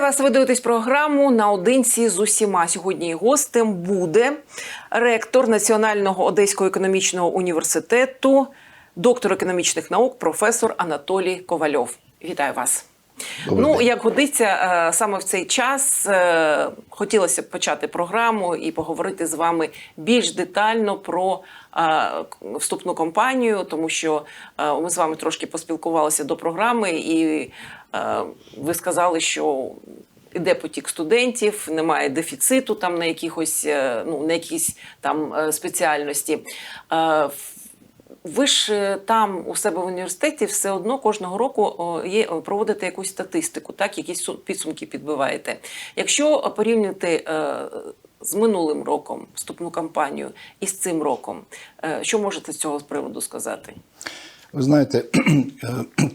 Вітаю вас. Ви дивитесь програму наодинці з усіма. Сьогодні гостем буде ректор Національного Одеського економічного університету, доктор економічних наук, професор Анатолій Ковальов. Вітаю вас. Добрий ну, як годиться, е, саме в цей час е, хотілося б почати програму і поговорити з вами більш детально про е, вступну кампанію, тому що ми з вами трошки поспілкувалися до програми, і ви сказали, що іде потік студентів, немає дефіциту там на якихось, е, ну, на якісь там е, спеціальності. Е, ви ж е, там у себе в університеті все одно кожного року є проводите якусь статистику, так якісь підсумки підбиваєте. Якщо порівняти е, з минулим роком вступну кампанію і з цим роком, е, що можете з цього приводу сказати? Ви знаєте,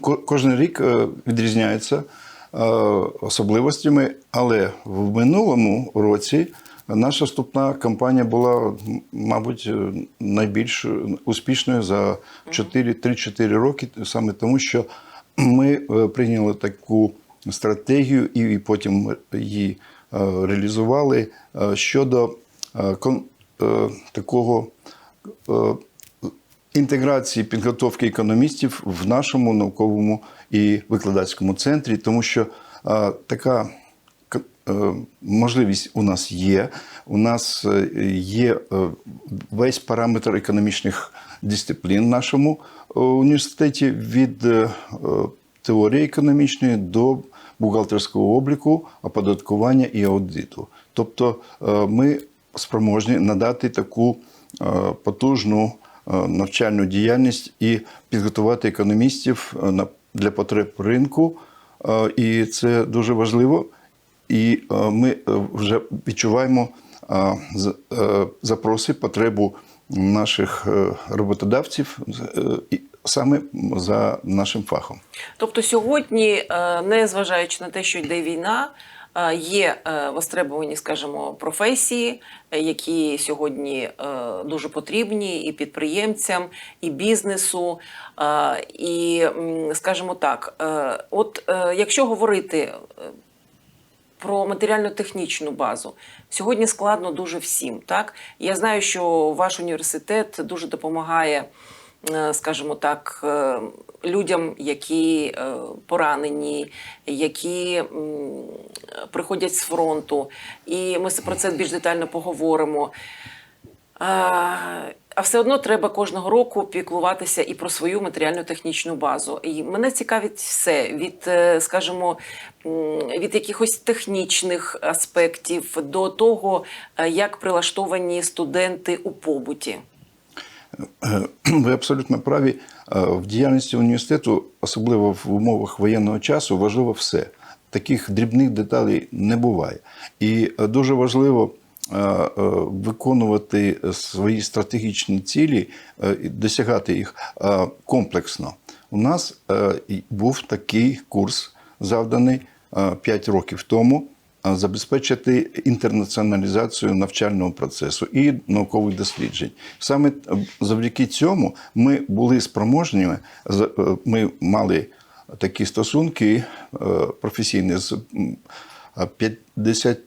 кожен рік е, відрізняється е, особливостями, але в минулому році наша вступна кампанія була, мабуть, е, найбільш успішною за 4 3-4 роки, саме тому, що ми е, прийняли таку стратегію і потім її е, реалізували е, щодо е, е, такого. Інтеграції підготовки економістів в нашому науковому і викладацькому центрі, тому що е, така к- е, можливість у нас є. У нас е, є весь параметр економічних дисциплін в нашому університеті від теорії економічної до бухгалтерського обліку, оподаткування і аудиту. Тобто ми спроможні надати таку потужну навчальну діяльність і підготувати економістів е, для потреб ринку. Е, І це дуже важливо. І е, ми е, вже відчуваємо е, е, запроси, потребу наших е, роботодавців е, саме за нашим фахом. Тобто сьогодні, е, не зважаючи на те, що йде війна, е, є е, востребовані, скажімо, професії, е, які сьогодні е, дуже потрібні і підприємцям, і бізнесу. Е, І, скажімо так, е, от е, якщо говорити е, про матеріально-технічну базу. Сьогодні складно дуже всім. Так я знаю, що ваш університет дуже допомагає, е, скажімо так, е, людям, які е, поранені, які приходять з фронту. І ми про це більш детально поговоримо. А, все одно треба кожного року піклуватися і про свою матеріально-технічну базу. І мене цікавить все від, е, скажімо, від якихось технічних аспектів до того, е, як прилаштовані студенти у побуті. Е, Ви абсолютно праві. Е, В діяльності університету, особливо в умовах воєнного часу, важливо все. Таких дрібних деталей не буває. І е, дуже важливо виконувати свої стратегічні цілі, досягати їх комплексно. У нас був такий курс, завданий 5 років тому забезпечити інтернаціоналізацію навчального процесу і наукових досліджень. Саме е, завдяки цьому ми були спроможні, е, ми мали такі стосунки е, професійні з 50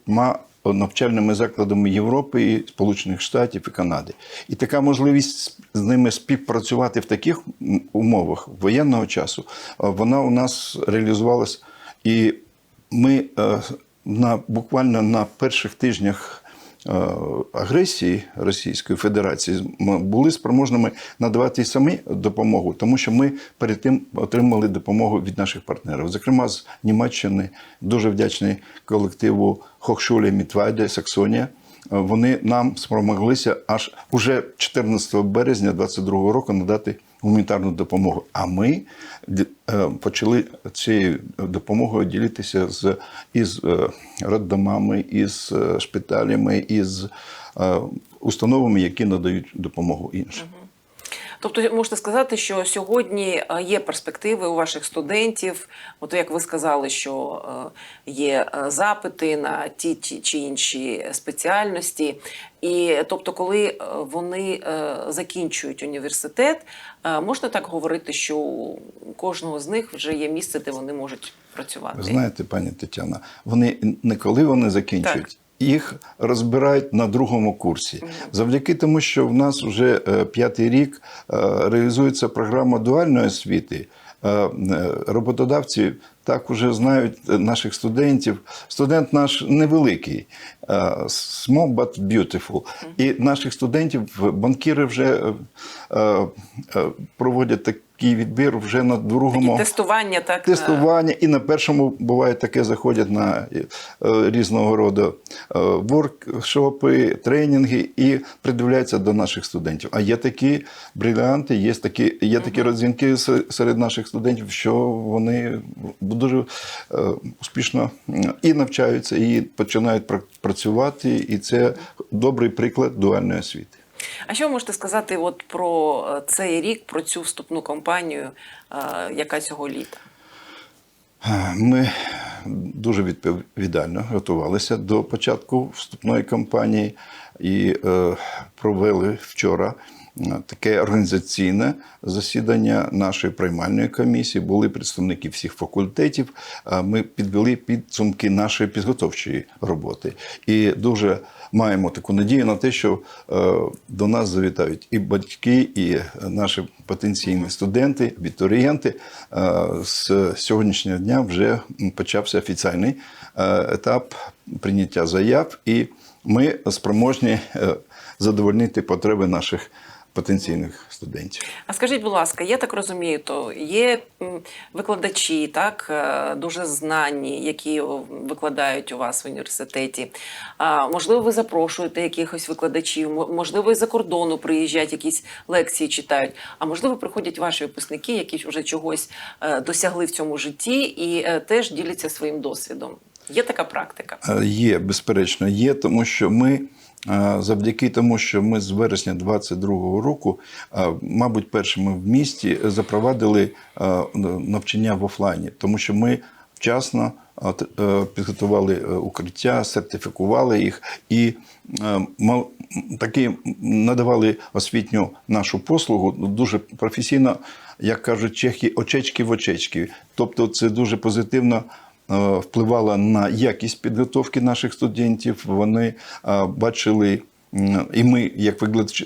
навчальними закладами Європи, і Сполучених Штатів і Канади. І така можливість з ними співпрацювати в таких умовах воєнного часу, е, вона у нас реалізувалась. І ми е, на, буквально на перших тижнях е, агресії Російської Федерації були спроможними надавати і самі допомогу, тому що ми перед тим отримали допомогу від наших партнерів. Зокрема, з Німеччини дуже вдячний колективу Хохшулі Мітвайде Саксонія. Вони нам спромоглися аж уже 14 березня 2022 року надати гуманітарну допомогу. А ми е, почали цією допомогою ділитися з із е, роддомами, із е, шпиталями, із установами, які надають допомогу іншим. Тобто можете сказати, що сьогодні е, є перспективи у ваших студентів. От як ви сказали, що е, є е, запити на ті чи інші спеціальності. І тобто, коли вони закінчують університет, можна так говорити, що у кожного з них вже є місце, де вони можуть працювати. Ви знаєте, пані Тетяна, вони не коли вони закінчують. Так. Їх розбирають на другому курсі завдяки тому, що в нас вже е, п'ятий рік е, реалізується програма дуальної освіти. е, Роботодавці так уже знають наших студентів. Студент наш невеликий, small but beautiful. І наших студентів банкіри вже проводять такий відбір вже на другому Такі тестування, так тестування, і на першому буває таке, заходять на е, різного роду е, воркшопи, тренінги і придивляються до наших студентів. А є такі брилянти, є такі, є такі родзинки с- серед наших студентів, що вони дуже е, успішно і навчаються, і починають пра- працювати. І це добрий приклад дуальної освіти. А що ви можете сказати от про е, цей рік, про цю вступну кампанію, е, яка цього літа? Ми дуже відповідально готувалися до початку вступної кампанії і е, провели вчора е, таке організаційне засідання нашої приймальної комісії. Були представники всіх факультетів. Е, Ми підвели підсумки нашої підготовчої роботи. І дуже маємо таку надію на те, що е, до нас завітають і батьки, і наші потенційні студенти, абітурієнти. Е, З сьогоднішнього дня вже почався офіційний е, етап прийняття заяв, і ми спроможні задовольнити потреби наших потенційних студентів. А скажіть, будь ласка, я так розумію, то є викладачі, так е, дуже знані, які викладають у вас в університеті. А можливо, ви запрошуєте якихось викладачів, мо- можливо, із-за кордону приїжджають, якісь лекції читають. А можливо, приходять ваші випускники, які вже чогось е, досягли в цьому житті і е, теж діляться своїм досвідом. Є така практика. Є, безперечно, є, тому що ми. Е, Завдяки тому, що ми з вересня 22-го року, е, мабуть, першими в місті запровадили е, навчання в офлайні, тому що ми вчасно підготували укриття, сертифікували їх і таки надавали освітню нашу послугу дуже професійно, як кажуть чехи, очечки в очечки. Тобто, це дуже позитивно впливала на якість підготовки наших студентів. Вони е, бачили. І ми, як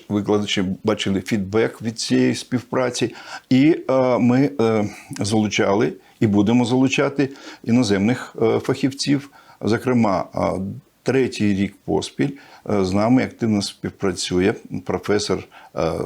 викладачі, бачили фідбек від цієї співпраці, і е, ми е, залучали і будемо залучати іноземних е, фахівців. Зокрема, е, третій рік поспіль е, з нами активно співпрацює професор е,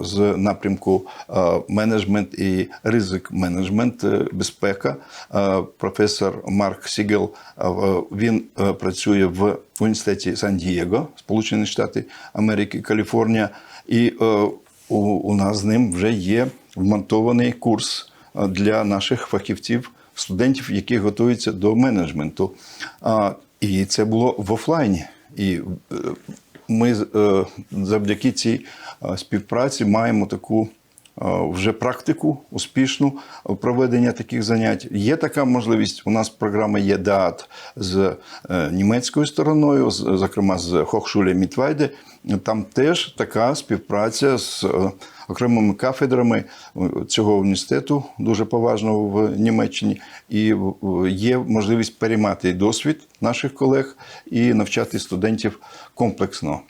з напрямку е, менеджмент і ризик менеджмент, е, безпека. е, Професор Марк Сігел. е, Він е, працює в університеті Сан-Дієго, Сполучені Штати Америки, Каліфорнія. І е, у, нас з ним вже є вмонтований курс е, для наших фахівців, студентів, які готуються до менеджменту. І це було в офлайні. І е, ми е, завдяки цій е, співпраці маємо таку е, вже практику успішну проведення таких занять. Є така можливість. У нас програма є ДААТ з німецькою стороною, зокрема з Хохшулі Мітвайде. Там теж така співпраця з окремими кафедрами е, цього університету, дуже поважного в Німеччині, і е, є можливість переймати досвід наших колег і навчати студентів комплексно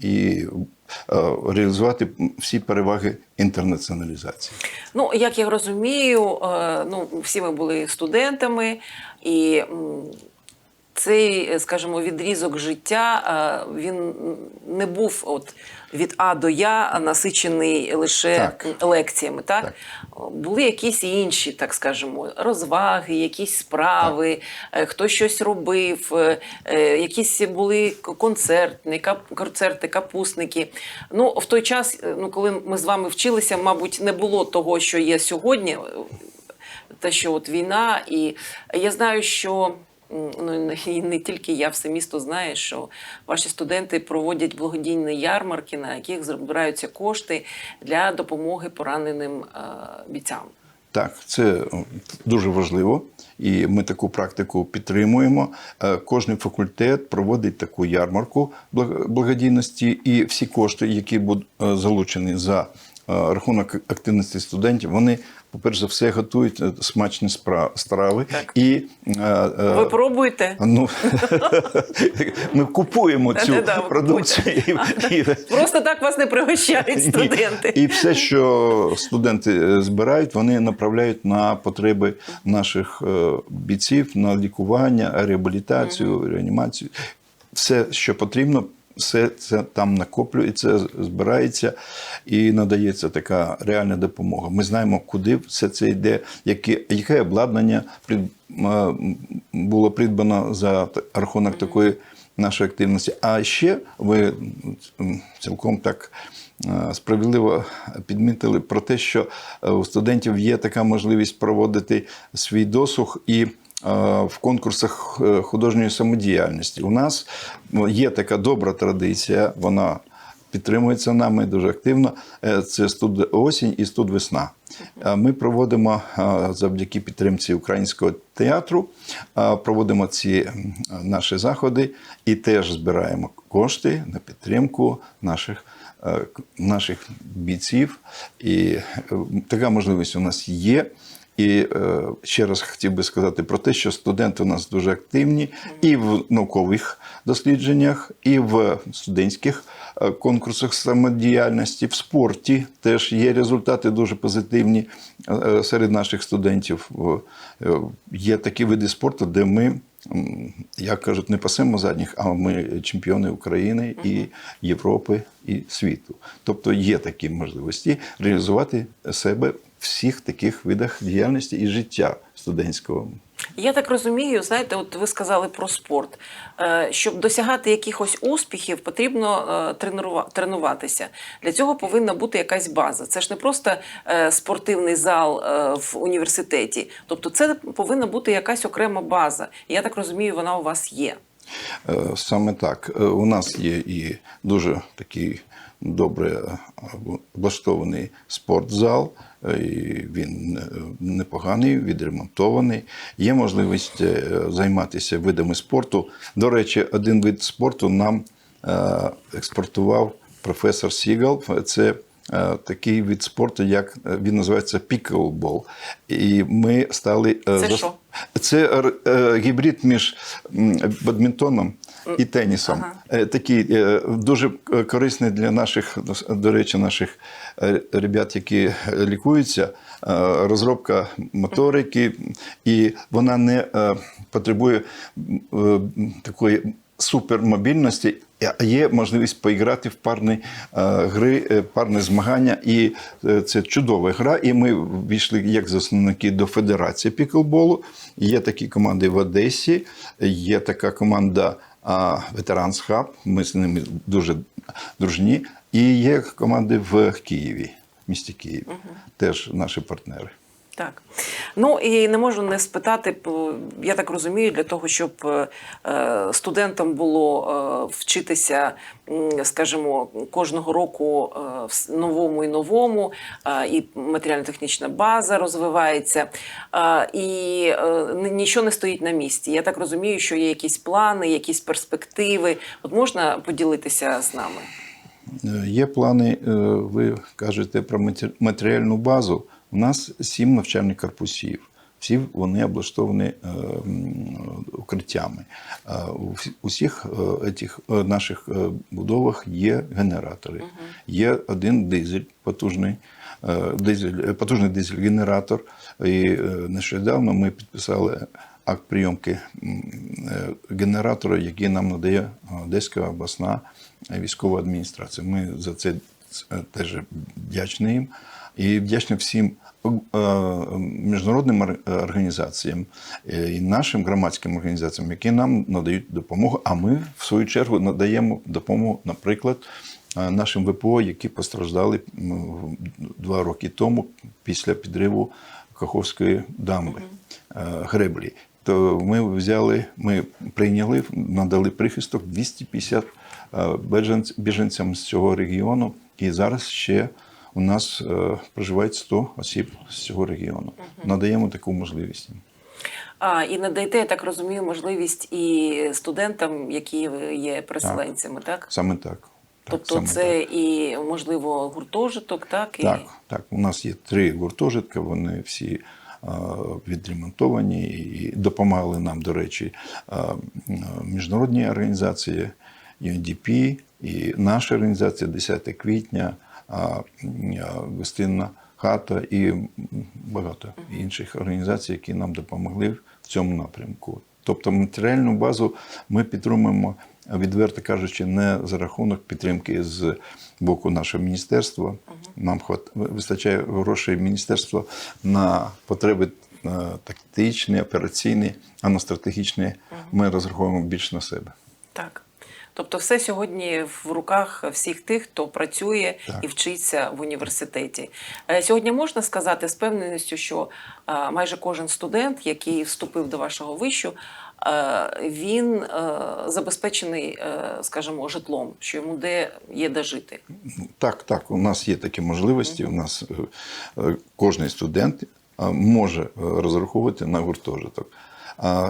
і е, реалізувати всі переваги інтернаціоналізації. Ну, як я розумію, ну, всі ми були студентами, і цей, скажімо, відрізок життя він не був от від А до Я насичений лише Так. лекціями. Так? Так. були якісь інші, так скажемо, розваги, якісь справи, е, хтось щось робив, е, е, якісь були концертні, концерти, капусники. Ну, в той час, ну, коли ми з вами вчилися, мабуть, не було того, що є сьогодні, те, що от війна, і я знаю, що. Ну і не- тільки я, все місто знає, що ваші студенти проводять благодійні ярмарки, на яких збираються кошти для допомоги пораненим е, бійцям. Так, це дуже важливо, і ми таку практику підтримуємо. Е, Кожний факультет проводить таку ярмарку благодійності, і всі кошти, які будуть е, залучені за е, рахунок активності студентів, вони, по-перше за все, готують е, смачні страви. Так. І, е, е, Ви пробуєте? Ну, ми купуємо цю продукцію. Просто так вас не пригощають студенти. і все, що студенти е, збирають, вони направляють на потреби наших е, бійців, на лікування, реабілітацію, реанімацію. Все, що потрібно, все це там накоплюється, збирається і надається така реальна допомога. Ми знаємо, куди все це йде, яке, яке обладнання прид- було придбано за рахунок такої нашої активності. А ще ви цілком так е, справедливо підмітили про те, що е, у студентів є така можливість проводити свій досуг і е, в конкурсах е, художньої самодіяльності. У нас ну, є така добра традиція, вона підтримується нами дуже активно. Е, Це студ осінь і студ весна. Е, Ми проводимо е, завдяки підтримці українського театру, е, проводимо ці наші заходи і теж збираємо кошти на підтримку наших. е, Наших бійців, і е, така можливість у нас є. І е, ще раз хотів би сказати про те, що студенти у нас дуже активні і в наукових дослідженнях, і в студентських е, конкурсах самодіяльності, в спорті теж є результати дуже позитивні е, серед наших студентів. Є такі види спорту, де ми, як кажуть, не пасемо задніх, а ми чемпіони України і Європи і світу. Тобто є такі можливості реалізувати себе всіх таких видах діяльності і життя студентського. Я так розумію, знаєте, от ви сказали про спорт. Е, Щоб досягати якихось успіхів, потрібно е, тренуватися. Для цього повинна бути якась база. Це ж не просто е, спортивний зал в університеті. Тобто, це повинна бути якась окрема база. Я так розумію, вона у вас є. Е, Саме так. Е, У нас є і дуже такий добре е, облаштований спортзал. Він непоганий, відремонтований. Є можливість займатися видами спорту. До речі, один вид спорту нам експортував професор Сігал. Це такий вид спорту, як е, він називається піклбол. І ми стали е, Це зас- що? це е, гібрид між бадмінтоном і тенісом. Ага. Е, Такий е, дуже е, корисний для наших, до речі, наших е, ребят, які лікуються. е, Розробка моторики, і вона не е, потребує е, такої супермобільності, є можливість поіграти в парні е, гри, е, парні змагання. І е, це чудова гра. І ми війшли як засновники до Федерації піклболу. Є такі команди в Одесі, є така команда Ветеранс Хаб. Ми з ними дуже дружні. І є команди в Києві, місті Києві. Теж наші партнери. Так. Ну і не можу не спитати, я так розумію, для того, щоб е, студентам було е, вчитися, скажімо, кожного року е, в новому і новому, і матеріально-технічна база розвивається, і нічого не стоїть на місці. Я так розумію, що є якісь плани, якісь перспективи. От можна поділитися з нами? Є плани, ви кажете про матеріальну базу. У нас сім навчальних корпусів. Всі вони облаштовані е, укриттями. Е, У усіх этих, е, наших будовах є генератори. Є один дизель потужний. Дизель, потужний дизель-генератор. І нещодавно ми підписали акт прийомки генератора, який нам надає Одеська обласна військова адміністрація. Ми за це теж вдячні їм і вдячні всім е, міжнародним організаціям е, і нашим громадським організаціям, які нам надають допомогу. А ми, в свою чергу, надаємо допомогу, наприклад, е, нашим ВПО, які постраждали два роки тому після підриву Каховської дамби е, греблі. То ми взяли, ми прийняли, надали прихисток 250 е, біженцям з цього регіону, і зараз ще у нас е, проживають 100 осіб з цього регіону. Надаємо таку можливість. А, і надаєте, я так розумію, можливість і студентам, які є переселенцями, так? Саме так. Так, тобто це і, можливо, гуртожиток, так? І... Так, так. У нас є три гуртожитки, вони всі е, відремонтовані і допомагали нам, до речі, е, міжнародні організації, UNDP і наша організація 10 квітня, гостинна хата і багато інших організацій, які нам допомогли в цьому напрямку. Тобто матеріальну базу ми підтримуємо, відверто кажучи, не за рахунок підтримки з боку нашого міністерства. Нам вистачає грошей міністерства на потреби е, тактичні, операційні, а на стратегічні ми розраховуємо більш на себе. Так. Тобто, все сьогодні в руках всіх тих, хто працює Так. і вчиться в університеті. Е, Сьогодні можна сказати з певненістю, що е, майже кожен студент, який вступив до вашого вищу, е, він забезпечений, скажімо, житлом, що йому де є де жити. Так, так, у нас є такі можливості. У нас кожен студент може розраховувати на гуртожиток.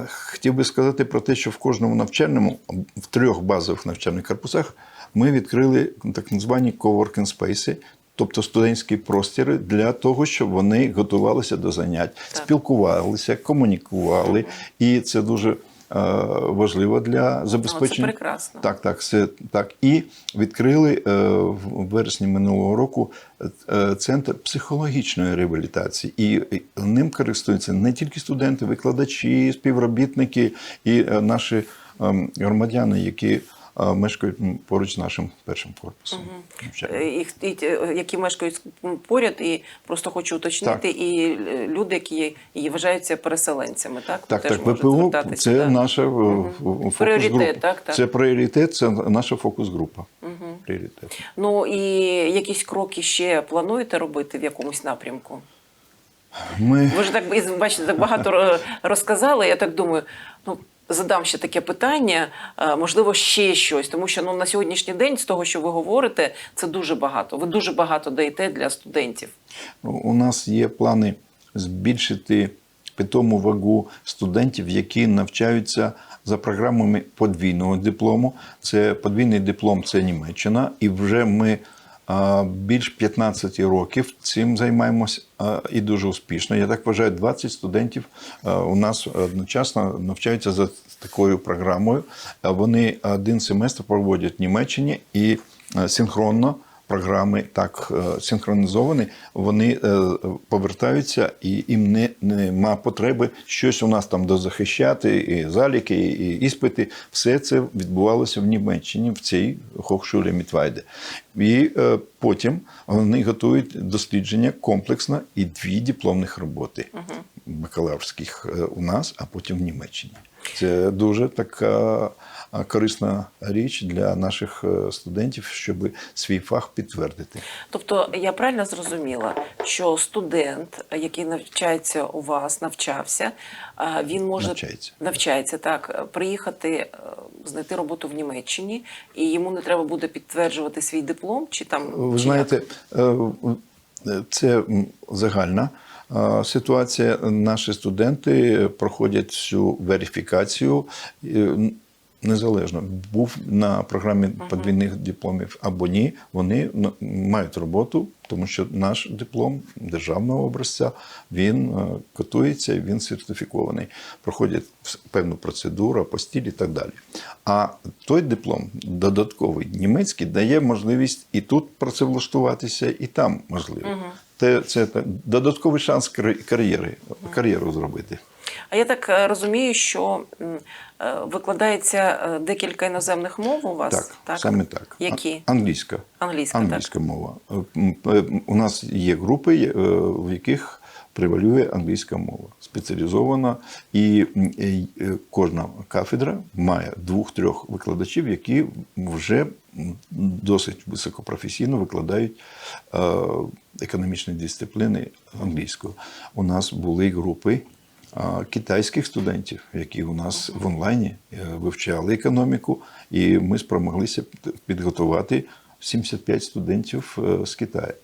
Хотів би сказати про те, що в кожному навчальному, в трьох базових навчальних корпусах ми відкрили так звані коворкінг спейси, тобто студентські простіри для того, щоб вони готувалися до занять, спілкувалися, комунікували. І це дуже е, важливо для забезпечення. прекрасно. Так, так, все так. І відкрили е, в вересні минулого року е, центр психологічної реабілітації. І ним користуються не тільки студенти, викладачі, співробітники і наші ем, громадяни, які мешкають поруч з нашим першим корпусом. Е, І, і, які мешкають поряд, і просто хочу уточнити, Так. і е, люди, які і вважаються переселенцями, так? Так, Теж так, ВПО це так. наша е, фокус Пріоритет, група. так, так. Це пріоритет, це наша фокус-група. Пріоритет. Ну і якісь кроки ще плануєте робити в якомусь напрямку? Ми Ви ж так бачите, так багато розказали. Я так думаю, ну задам ще таке питання, е, можливо, ще щось, тому що ну на сьогоднішній день, з того, що ви говорите, це дуже багато. Ви дуже багато даєте для студентів. У нас є плани збільшити питому вагу студентів, які навчаються за програмами подвійного диплому. Це подвійний диплом це Німеччина, і вже ми більш 15 років цим займаємося і дуже успішно. Я так вважаю, 20 студентів у нас одночасно навчаються за такою програмою. Вони один семестр проводять в Німеччині і синхронно програми так е, синхронізовані, вони е, повертаються і їм не, нема потреби щось у нас там дозахищати, і заліки, і іспити. Все це відбувалося в Німеччині, в цій Хохшулі Мітвайде. І е, потім вони готують дослідження комплексно і дві дипломних роботи бакалаврських е, у нас, а потім в Німеччині. Це дуже така корисна річ для наших е, студентів, щоб свій фах підтвердити. Тобто я правильно зрозуміла, що студент, який навчається у вас, навчався, він може Навчається. навчається так, приїхати, е, знайти роботу в Німеччині, і йому не треба буде підтверджувати свій диплом, чи там Ви чи знаєте, як? е, це загальна ситуація. Наші студенти проходять всю верифікацію. Незалежно був на програмі подвійних дипломів або ні, вони мають роботу, тому що наш диплом державного образця він е, котується, він сертифікований, проходять певну процедуру, апостіль і так далі. А той диплом, додатковий німецький, дає можливість і тут працевлаштуватися, і там можливо. Це, це так, додатковий шанс кар'єри- кар'єру зробити. А я так е, розумію, що викладається е, декілька іноземних мов у вас, Так, саме так. Які? Англійська. Англійська, Англійська мова. Е, е, У нас є групи, е, в яких превалює англійська мова, спеціалізована, і е, е, кожна кафедра має двох-трьох викладачів, які вже досить високопрофесійно викладають е, економічні дисципліни англійською. У нас були групи китайських студентів, які у нас в онлайні е, вивчали економіку, і ми спромоглися підготувати 75 студентів е, з Китаю.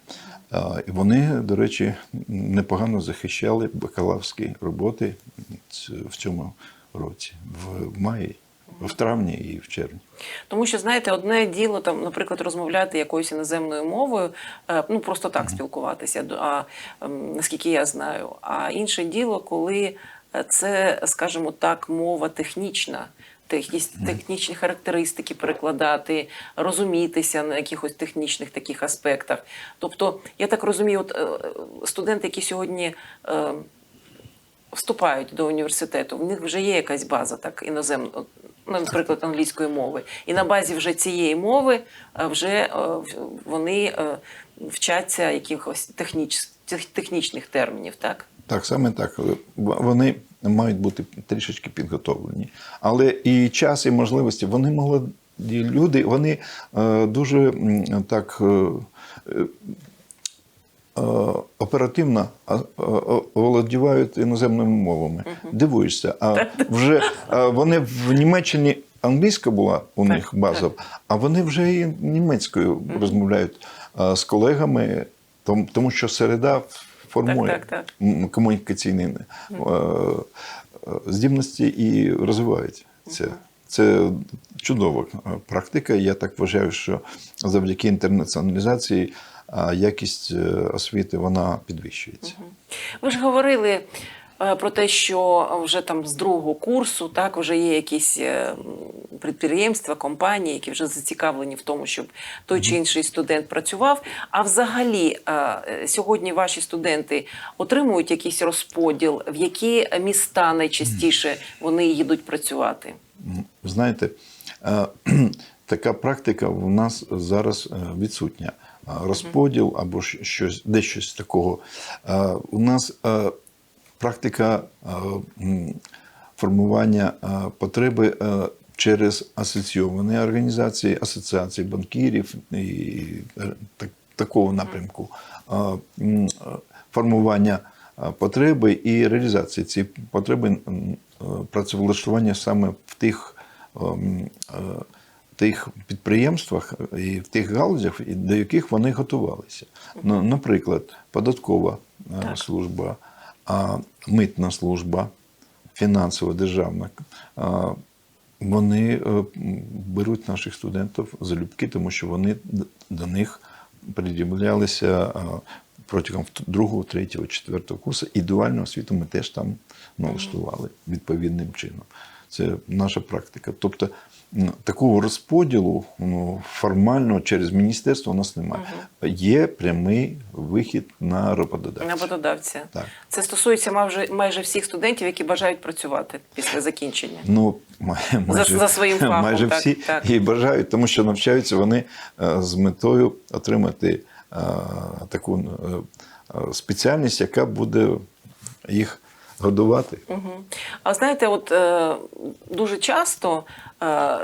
Вони, до речі, непогано захищали бакалаврські роботи в цьому році, в маї, в травні і в червні. Тому що знаєте, одне діло там, наприклад, розмовляти якоюсь іноземною мовою, е, ну просто так спілкуватися. до- А ем, наскільки я знаю, а інше діло, коли е, це, скажімо так, мова технічна. Якісь технічні характеристики перекладати, розумітися на якихось технічних таких аспектах. Тобто, я так розумію, от е, студенти, які сьогодні е, вступають до університету, в них вже є якась база так іноземна, ну, наприклад, англійської мови. І на базі вже цієї мови е, вже е, вони е, вчаться якихось техніч, технічних термінів, так? Так, саме так. Вони мають бути трішечки підготовлені. Але і час, і можливості, вони молоді люди, вони дуже так. Е, Оперативно е, володівають іноземними мовами. Дивуєшся. А вже вони в Німеччині англійська була у Так, них базова, а вони вже і німецькою розмовляють е, з колегами, тому, тому що середа формує Так, так, так. комунікаційні е, е, здібності і розвивають це. Це чудова практика. Я так вважаю, що завдяки інтернаціоналізації якість е, освіти вона підвищується. Ви ж говорили е, про те, що вже там з другого курсу так вже є якісь е, підприємства, компанії, які вже зацікавлені в тому, щоб той чи інший студент працював. А взагалі сьогодні ваші студенти отримують якийсь розподіл, в які міста найчастіше вони їдуть працювати? Знаєте, така практика в нас зараз відсутня. Розподіл або щось, десь щось такого. У нас практика формування потреби через асоційовані організації, асоціації банкірів і так, такого напрямку. Формування потреби і реалізації цієї потреби працевлаштування саме в тих, тих підприємствах і в тих галузях, до яких вони готувалися. Ну, Наприклад, податкова е, Так. служба, митна служба, фінансова державна. Вони е, беруть наших студентів залюбки, тому що вони до них пред'являлися протягом другого, третього, четвертого курсу. І дуальну освіту ми теж там налаштували відповідним чином. Це наша практика. Тобто такого розподілу ну, формально через міністерство у нас немає. Є прямий вихід на роботодавця. На роботодавця. Так. Це стосується майже, майже всіх студентів, які бажають працювати після закінчення. Ну, май- майже, за своїм фахом, майже так, всі так. і бажають, тому що навчаються вони е, з метою отримати е, таку е, спеціальність, яка буде їх годувати. Угу. А знаєте, от е, дуже часто, е,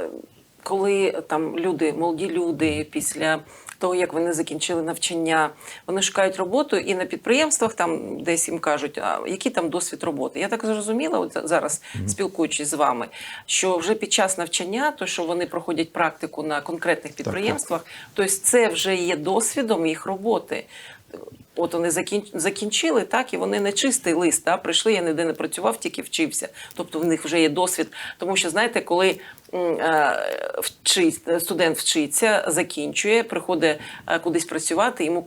коли там люди, молоді люди, після того, як вони закінчили навчання, вони шукають роботу і на підприємствах там десь їм кажуть, а який там досвід роботи. Я так зрозуміла, от зараз спілкуючись з вами, що вже під час навчання, то що вони проходять практику на конкретних підприємствах, тобто це вже є досвідом їх роботи. От вони закін- закінчили, так, і вони не чистий лист, так, прийшли, я ніде не працював, тільки вчився. Тобто в них вже є досвід. Тому що, знаєте, коли е, вчить, студент вчиться, закінчує, приходить е, кудись працювати, йому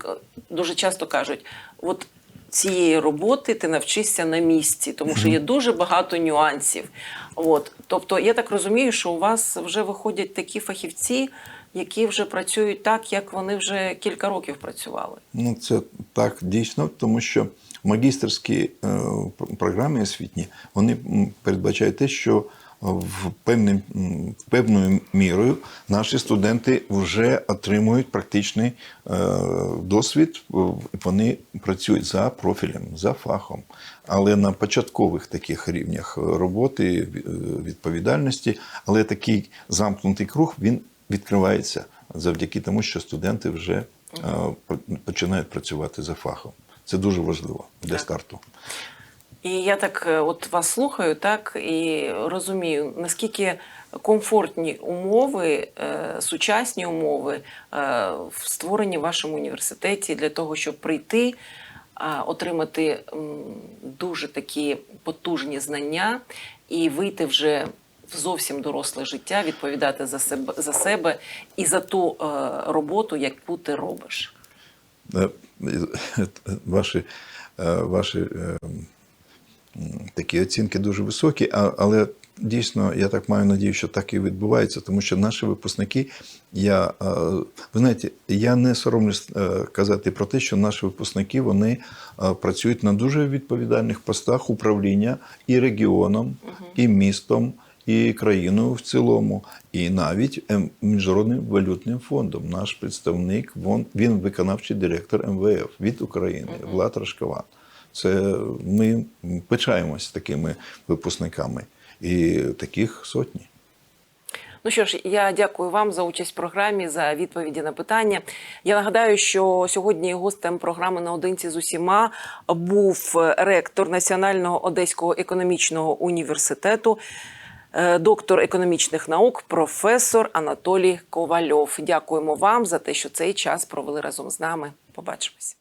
дуже часто кажуть, от цієї роботи ти навчишся на місці, тому що є дуже багато нюансів. От. Тобто, я так розумію, що у вас вже виходять такі фахівці, які вже працюють так, як вони вже кілька років працювали. Ну, це так дійсно, тому що магістерські е, програми освітні вони передбачають те, що в певним, певною мірою наші студенти вже отримують практичний е, досвід, вони працюють за профілем, за фахом. Але на початкових таких рівнях роботи, е, відповідальності, але такий замкнутий круг він відкривається завдяки тому, що студенти вже е, починають працювати за фахом. Це дуже важливо для старту. І я так е, от вас слухаю, так і розумію, наскільки комфортні умови, е, сучасні умови в створенні в вашому університеті для того, щоб прийти, отримати дуже такі потужні знання і вийти вже в зовсім доросле життя, відповідати за себе за себе і за ту е, роботу, яку ти робиш. Е, Ваші, е, ваші е, такі оцінки дуже високі, але дійсно я так маю надію, що так і відбувається, тому що наші випускники, я, е, ви знаєте, я не соромлюсь казати про те, що наші випускники вони працюють на дуже відповідальних постах управління і регіоном, і містом. І країною в цілому, і навіть ем, міжнародним валютним фондом. Наш представник він виконавчий директор МВФ від України Влад Рашкован. Це ми пишаємось такими випускниками, і таких сотні. Ну що ж, я дякую вам за участь в програмі, за відповіді на питання. Я нагадаю, що сьогодні гостем програми наодинці з усіма був ректор Національного Одеського економічного університету, доктор економічних наук, професор Анатолій Ковальов. Дякуємо вам за те, що цей час провели разом з нами. Побачимось.